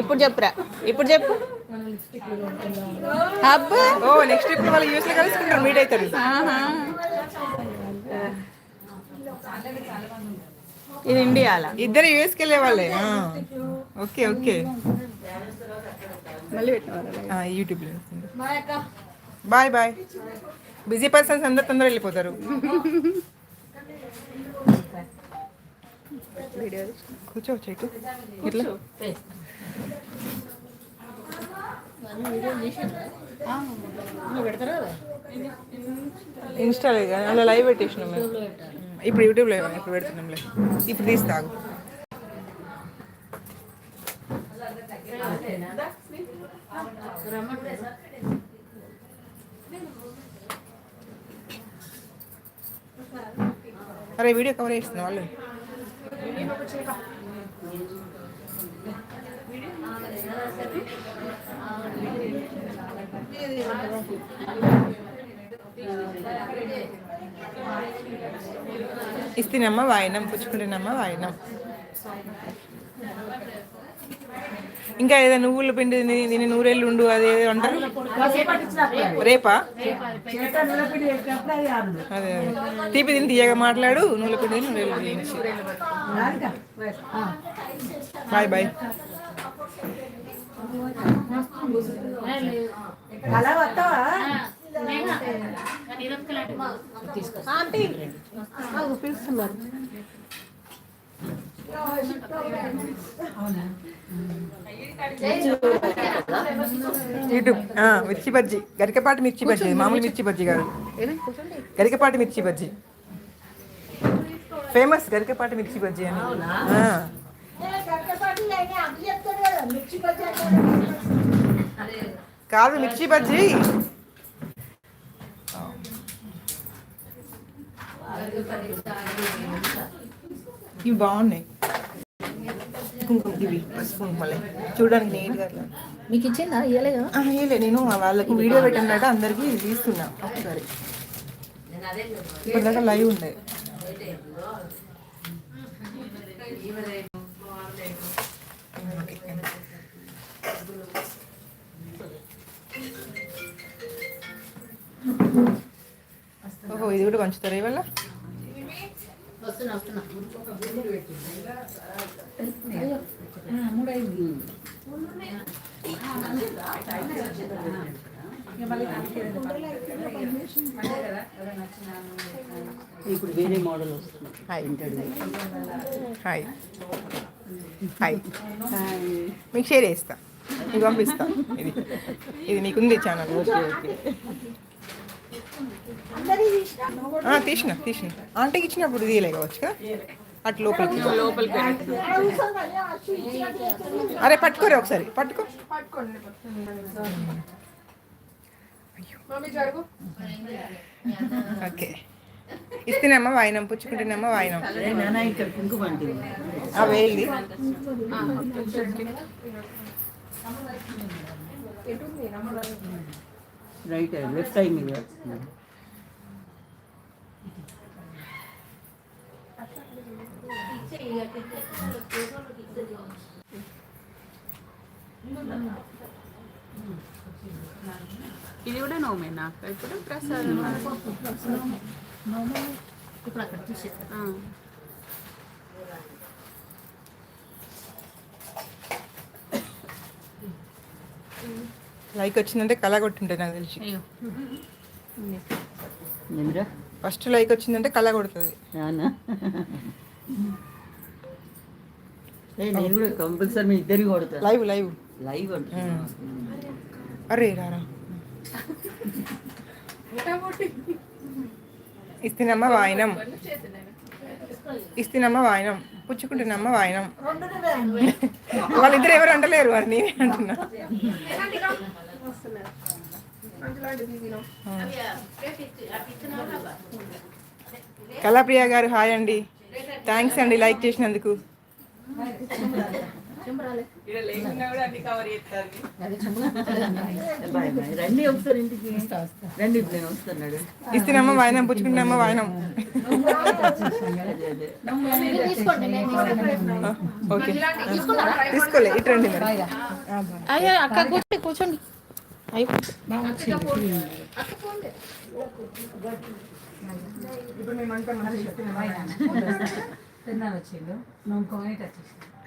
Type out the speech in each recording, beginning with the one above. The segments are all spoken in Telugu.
ఇప్పుడు చెప్పురా. ఇప్పుడు చెప్పు. అబ్బా. ఓ నెక్స్ట్ ఇప్పుడు వాళ్ళు యూఎస్లో కలుసుకుంటారు మీట్ అవుతారు. ఇది ఇండియాలా? ఇద్దరు యూఎస్కి వెళ్ళే. వాళ్ళే. Okay okay. మళ్ళీ యూట్యూబ్లో బాయ్ బాయ్ బిజీ పర్సన్స్ అందరు తొందర వెళ్ళిపోతారు. కూర్చోవచ్చు ఇటు ఇట్లా. ఇన్స్టాలో కానీ అలా లైవ్ పెట్టేసినాం మేము. ఇప్పుడు యూట్యూబ్లో ఇప్పుడు పెడుతున్నాంలే. ఇప్పుడు తీస్తాగు అరే వీడియో కవర్ చేస్తున్నా వాళ్ళు. ఇస్తేనమ్మా వాయినం పుచ్చుకుంటేనమ్మా వాయినం. ఇంకా ఏదో నువ్వుల పిండి దీని నూరేళ్ళు ఉండు అది ఏదో అంటారు? రేపా? అదే అదే. తీపి తిని తీయగా మాట్లాడు నూనె పిండి నూరేళ్ళు బాయ్ బాయ్. అలా వస్తావా పిలుస్తున్నారు యూట్యూబ్ మిర్చి బజ్జీ. గరికపాటి మిర్చి బజ్జీ మామూలు మిర్చి బజ్జీ కాదు. గరికపాటి మిర్చి బజ్జీ. ఫేమస్ గరికపాటి మిర్చి బజ్జీ అని. కాదు. మిర్చి బజ్జీ. ఇవి బాగున్నాయి. కుంకుమ ఇవి పసుపు కుంకుమలే చూడడానికి నీట్గా అట్లా. మీకు ఇచ్చిందా? ఇవ్వలేదా నేను వాళ్ళకి వీడియో పెట్టినట్టు అందరికి తీస్తున్నా ఒకసారి. ఇప్పటిదాకా లైవ్ ఉండే. ఓహో ఇది కూడా పంచుతారా ఇవాళ? ఇప్పుడు వేరే మోడల్ వస్తుంది. హాయ్ హాయ్ హాయ్ మీకు షేర్ చేస్తా. మీకు పంపిస్తా. ఇది. ఇది నీకుంది ఛానల్ తీసిన? తీసిన ఆంటీకి ఇచ్చినప్పుడు తీయలే కావచ్చుగా? అటు లోపలికి. లోపలికి అరే పట్టుకోరే ఒకసారి. పట్టుకో. ఓకే. ఇస్తేనమ్మా వాయినం పుచ్చుకుంటేనమ్మా వాయినం. వేలిది. రైట్ లెఫ్ట్ మీద. ఇది కూడా నోమేనా? ఇప్పుడు ప్రసాదం ఇప్పుడు అక్కడ తీసేస్తా లైక్ వచ్చిందంటే కళ కొట్టుంటుంది నాకు తెలిసి. ఫస్ట్ లైక్ వచ్చిందంటే కళ కొడుతుంది. నేను కూడా కంపల్సరీ మీ ఇద్దరికి కొడతా. Live live. లైవ్ అరే రారా ఇస్తేనమ్మ వాయినం. ఇస్తేనమ్మ వాయినం. పుచ్చుకుంటున్నమ్మ వాయినం. వాళ్ళిద్దరు ఎవరు అంటలేరు మరి నేనే అంటున్నా. కళాప్రియ గారు హాయ్ అండి. థ్యాంక్స్ అండి లైక్ చేసినందుకు. రండి ఒకసారి ఇంటికి. రండి ఇప్పుడు నేను వస్తున్నాడు ఇస్తేనమ్మా వాయినం పుచ్చుకుంటామా వాయినం. ఓకే తీసుకోలే ఇటు రండి అయ్యో అక్క కూర్చోండి. కూర్చోండి ఇప్పుడు మేము అంతా మంచిగా చెప్తున్నాం. తిన్నాను వచ్చిండు నువ్వు కోనేటి వచ్చేసి బాగా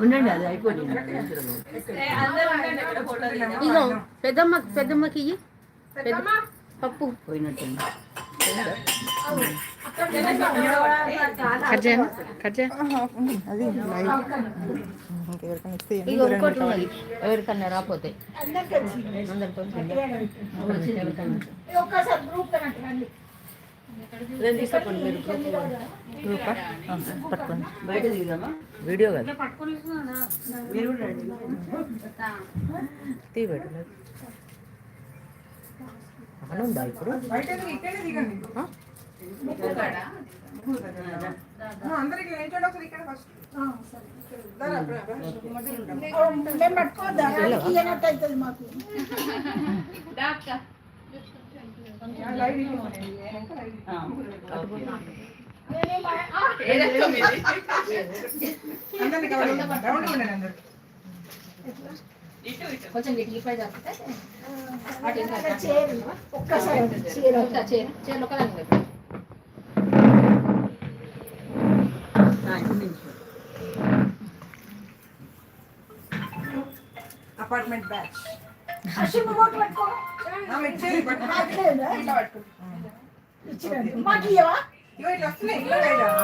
ఉండండి అది అయిపోయింది. ఇగో పెద్దమ్మ పెద్దమ్మకి ఇయ్యి. పప్పు. పోయినట్టుంది. కట్ చేయను కట్ చేయ. ఆహా, ఉంది. అది లైవ్ ఇంకెవరికైనా ఇస్తే ఉన్నది. ఎవరికన్నా అందరితో దిగుదామా వీడియో కదా. మీరు కూడా రండి తీ పెట్టు ఉందా ఇప్పుడు బయట ఇక్కడే దిగండి ఆ, అందరికి నిల్చోండి ఒకసారి ఇక్కడ ఫస్ట్ దా, రా, రా, రా. మధ్యలో ఉంటాం. ఆ, లైవ్ ఇవ్వండి. వెనక లైవ్ ఇవ్వండి. అందరినీ కవర్ చేయండి. రౌండ్గా ఉండండి అందరూ. కొంచెం గిట్ల పై తప్పితే అటు ఇంకా చీర చీర చీర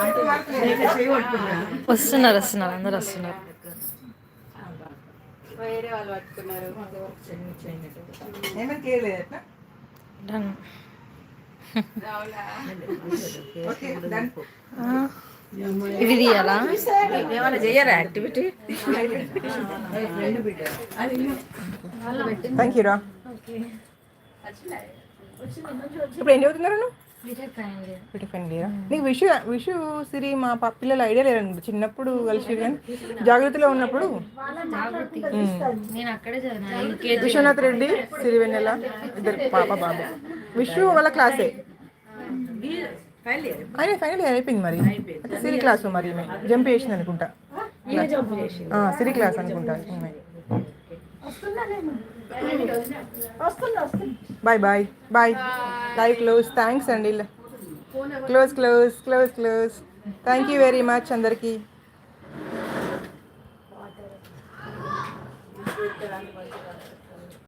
ఇటు మారుతున్నాయి. వస్తున్నారు వస్తున్నారు అందరు వస్తున్నారు. వేరే వాళ్ళు పట్టుకున్నారు. ఏమైనా చేయలేదు డన్. Okay done. ఇవి తీయాలా ఏమైనా చేయరా యాక్టివిటీ థ్యాంక్ యూ రా. ఇప్పుడు ఏం చదువుతున్నారు నువ్వు బీటెక్ ఫైనల్ ఇయరా నీకు విషు విషు సిరి మా పిల్లలు ఐడియా లేదనుకుంటా చిన్నప్పుడు కలిసి కానీ జాగ్రత్తలో ఉన్నప్పుడు? విశ్వనాథ్ రెడ్డి సిరివెన్నెల ఇద్దరు పాప బాబు. విషు వాళ్ళ క్లాసే ఆయన ఫైనల్ ఇయర్ అయిపోయింది మరి. సిరి క్లాస్ మరి జంప్ చేసింది అనుకుంటా. సిరి క్లాస్ అనుకుంటా bye bye bye. Live close thanks అండి close close close close thank you very much అందరికీ.